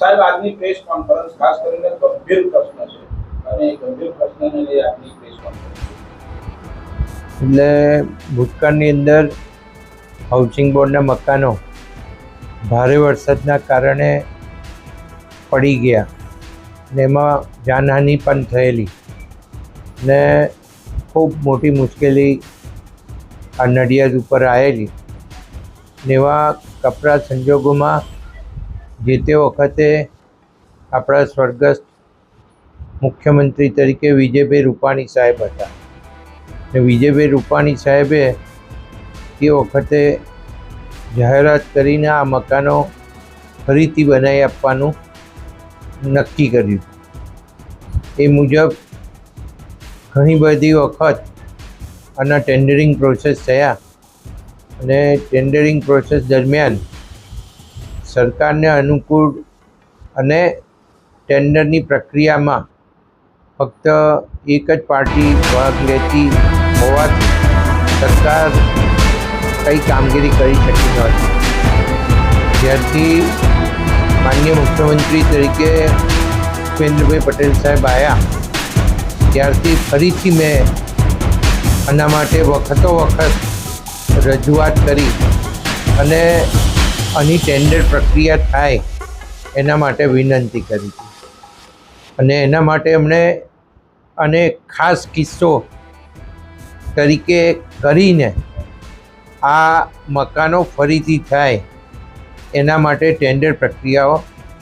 સાહેબ, આજની press conference ખાસ કરીને ગંભીર પ્રશ્ન છે. અને ગંભીર પ્રશ્નને લઈ આજની પ્રેસ કોન્ફરન્સ એટલે ભૂતકાળની અંદર હાઉસિંગ બોર્ડના મકાનો ભારે વરસાદના કારણે પડી ગયા ને એમાં જાનહાનિ પણ થયેલી. ને ખૂબ મોટી મુશ્કેલી આ નડિયાદ ઉપર આવેલી ને એવા કપરા સંજોગોમાં જે તે વખતે આપણા સ્વર્ગસ્થ મુખ્યમંત્રી તરીકે વિજયભાઈ રૂપાણી સાહેબ હતા. ને વિજયભાઈ રૂપાણી સાહેબે તે વખતે જાહેરાત કરીને આ મકાનો ફરીથી બનાવી આપવાનું નક્કી કર્યું. એ મુજબ ઘણી બધી વખત આના ટેન્ડરિંગ પ્રોસેસ થયા અને ટેન્ડરિંગ પ્રોસેસ દરમિયાન સરકારને અનુકૂળ અને ટેન્ડરની પ્રક્રિયામાં ફક્ત એક જ પાર્ટી ભાગ લેતી હોવાથી સરકાર કંઈ કામગીરી કરી શકી નહોતી જ્યારથી માન્ય મુખ્યમંત્રી તરીકે ભૂપેન્દ્રભાઈ પટેલ સાહેબ આવ્યા ત્યારથી ફરીથી મેં આના માટે વખતો વખત રજૂઆત કરી અને આની ટેન્ડર પ્રક્રિયા થાય, એના માટે વિનંતી કરી અને એના માટે એમણે અને ખાસ કિસ્સો તરીકે કરીને આ મકાનો ફરીથી થાય, એના માટે ટેન્ડર પ્રક્રિયાઓ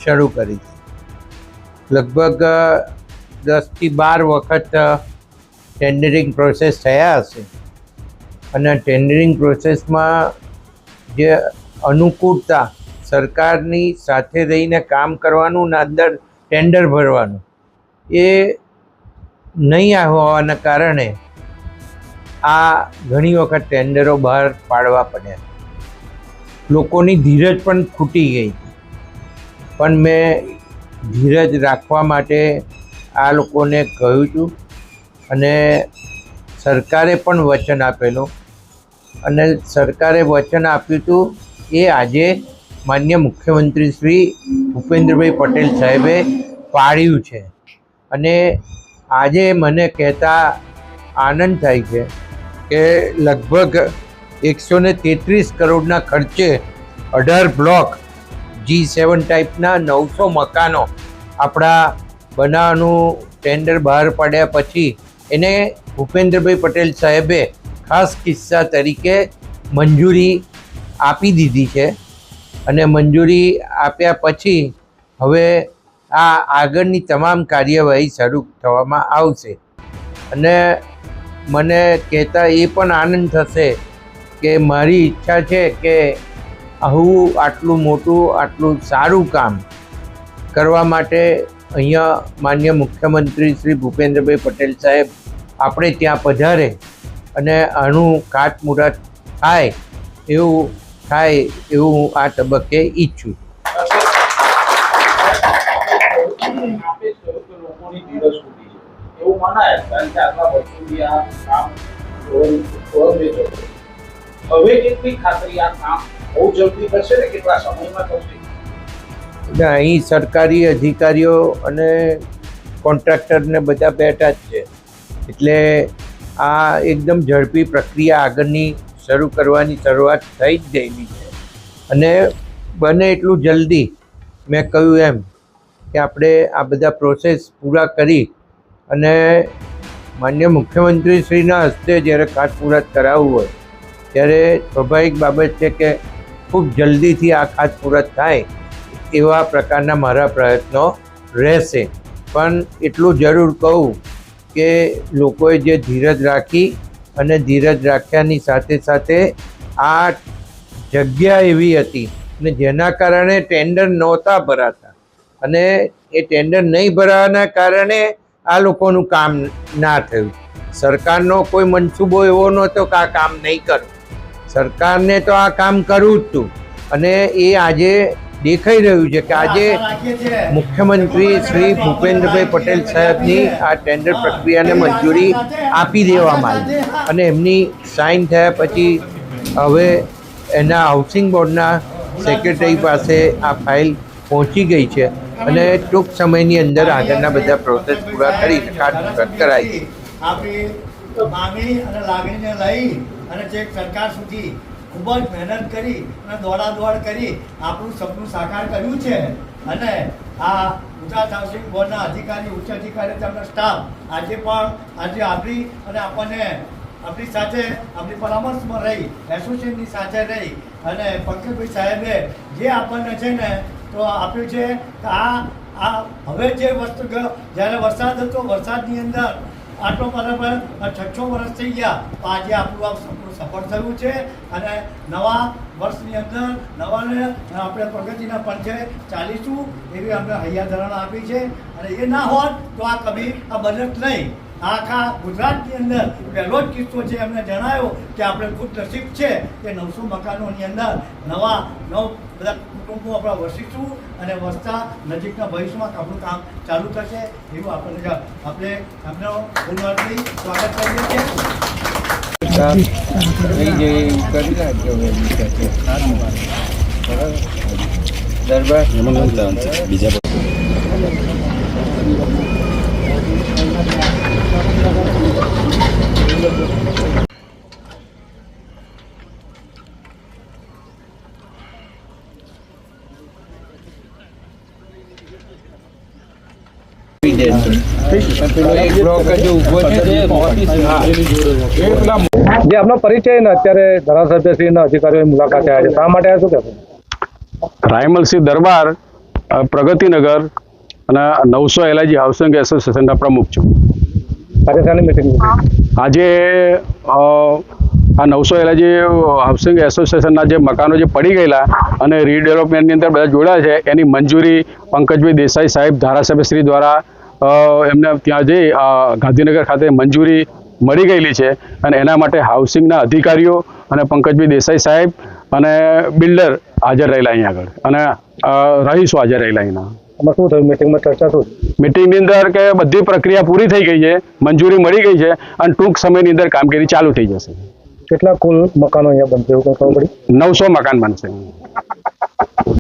શરૂ કરી છે લગભગ દસથી બાર વખત ટેન્ડરિંગ પ્રોસેસ થયા હશે. અને ટેન્ડરિંગ પ્રોસેસમાં જે અનુકૂળતા સરકારની સાથે રહીને કામ કરવાનું ને અંદર ટેન્ડર ભરવાનું. એ નહીં હોવાના કારણે આ ઘણી વખત ટેન્ડરો બહાર પાડવા પડ્યા. લોકોની ધીરજ પણ ખૂટી ગઈ. પણ મેં ધીરજ રાખવા માટે આ લોકોને કહ્યું હતું અને સરકારે પણ વચન આપેલું. અને સરકારે વચન આપ્યું હતું એ આજે માન્ય મુખ્યમંત્રી શ્રી ભૂપેન્દ્રભાઈ પટેલ સાહેબે પાડ્યું છે. અને આજે મને કહેતા આનંદ થાય છે કે લગભગ એકસો ને તેત્રીસ કરોડના ખર્ચે અઢાર બ્લોક જી સેવન ટાઈપના નવસો મકાનો આપણા બનાવવાનું ટેન્ડર બહાર પાડ્યા પછી એને ભૂપેન્દ્રભાઈ પટેલ સાહેબે ખાસ કિસ્સા તરીકે મંજૂરી આપી દીધી છે અને મંજૂરી આપ્યા પછી હવે આ આગળની તમામ કાર્યવાહી શરૂ થવામાં આવશે. અને મને કહેતા એ પણ આનંદ થશે કે મારી ઈચ્છા છે કે આવું આટલું મોટું, આટલું સારું કામ કરવા માટે અહીંયા માન્ય મુખ્યમંત્રી શ્રી ભૂપેન્દ્રભાઈ પટેલ સાહેબ આપણે ત્યાં પધારે અને આનું ખાતમુહૂર્ત થાય એવું થાય એવું હું આ તબક્કે ઈચ્છું અહીં સરકારી અધિકારીઓ અને કોન્ટ્રાક્ટરને બધા બેઠા જ છે. એટલે આ એકદમ ઝડપી પ્રક્રિયા આગળની શરૂ કરવાની શરૂઆત થઈ જ ગયેલી છે. અને બને એટલું જલ્દી મેં કહ્યું એમ કે આપણે આ બધા પ્રોસેસ પૂરા કરી અને માન્ય મુખ્યમંત્રીશ્રીના હસ્તે જ્યારે ખાતમુહૂર્ત કરાવવું હોય, ત્યારે સ્વાભાવિક બાબત છે કે ખૂબ જલ્દીથી આ ખાતમુહૂર્ત થાય એવા પ્રકારના મારા પ્રયત્નો રહેશે. પણ એટલું જરૂર કહું કે લોકોએ જે ધીરજ રાખી અને ધીરજ રાખ્યાની સાથે સાથે આ જગ્યા એવી હતી ને જેના કારણે ટેન્ડર નહોતા ભરાતા. અને એ ટેન્ડર નહીં ભરાવાના કારણે આ લોકોનું કામ ના થયું. સરકારનો કોઈ મનસૂબો એવો નહોતો કે આ કામ નહીં કરું. સરકારને તો આ કામ કરવું જ હતું અને એ આજે દેખાઈ રહ્યું છે કે આજે મુખ્યમંત્રી શ્રી ભૂપેન્દ્રભાઈ પટેલ સાહેબની આ ટેન્ડર પ્રક્રિયાને મંજૂરી આપી દેવામાં આવી. અને એમની સાઇન થયા પછી હવે એના હાઉસિંગ બોર્ડના સેક્રેટરી પાસે આ ફાઇલ પહોંચી ગઈ છે અને ટૂંક સમયની અંદર આગળના બધા પ્રોસેસ પૂરા કરી કાર્ડ કરાઈ છે. આપણી માંગણી અને લાગણીને લઈ અને જે સરકાર સુધી ખૂબ જ મહેનત કરી અને દોડાદોડ કરી આપણું સપનું સાકાર કર્યું છે. અને આ ગુજરાત હાઉસિંગ બોર્ડના અધિકારી, ઉચ્ચ અધિકારી તેમનો સ્ટાફ આજે પણ, આજે આપણી અને આપણને આપણી સાથે આપણી પરામર્શમાં રહી, એસોસિએશનની સાથે રહી અને પંકજભાઈ સાહેબે જે આપણને છે ને તો આપ્યું છે કે આ આ, હવે જે વસ્તુ જ્યારે વરસાદ હતો, વરસાદની અંદર આટલો બરાબર છઠ્ઠો વર્ષ થઈ ગયા. તો આજે આપણું આ સપનું સફળ થયું છે અને નવા વર્ષની અંદર નવાને આપણે પ્રગતિના પંચે ચાલીશું એવી આપણે હૈયાધરણ આપી છે. અને એ ના હોત તો આ કભી આ બજેટ નહીં. આખા ગુજરાતની અંદર પહેલો જ કિસ્સો છે એમને જણાવ્યો કે આપણે ખુદ નસીબ છે કે નવસો મકાનોની અંદર નવા નવ બધા કુટુંબો આપણા વસીશું અને વસતા નજીકના ભવિષ્યમાં આપણું કામ ચાલુ થશે એવું આપણને જ- આપણે એમનો ગુણવાથી સ્વાગત કરીએ છીએ. દરબાર? પેલો એક બ્લોક હજુ ઊભો છે હા. જે આપનો પરિચય ને અત્યારે ધારાસભ્યશ્રીના અધિકારીઓ મુલાકાતે આવ્યા છે શા માટે આવ્યા શું કહેશો રાયમલસિંહ દરબાર પ્રગતિનગર અને નવસો એલઆઈજી હાઉસિંગ એસોસિએશનના પ્રમુખ છું. આજે આજે આ નવસો એલઆઈજી હાઉસિંગ એસોસિએશનના જે મકાનો જે પડી ગયેલા અને રીડેવલપમેન્ટની અંદર બધા જોડાયા છે એની મંજૂરી પંકજભાઈ દેસાઈ સાહેબ ધારાસભ્યશ્રી દ્વારા એમને ત્યાં જઈ ગાંધીનગર ખાતે મંજૂરી મળી ગયેલી છે અને એના માટે હાઉસિંગના અધિકારીઓ અને પંકજભાઈ દેસાઈ સાહેબ અને બિલ્ડર હાજર રહેલા અહીંયા આગળ અને રહીશો હાજર રહેલા અહીંના. આમાં શું થયું? મિટિંગમાં ચર્ચા શું? મિટિંગની અંદર કે બધી પ્રક્રિયા પૂરી થઈ ગઈ છે મંજૂરી મળી ગઈ છે અને ટૂંક સમયની અંદર કામગીરી ચાલુ થઈ જશે. કેટલા કુલ મકાનો અહીંયા બનશે એવું કંઈ ખબર પડી? નવસો મકાન બનશે.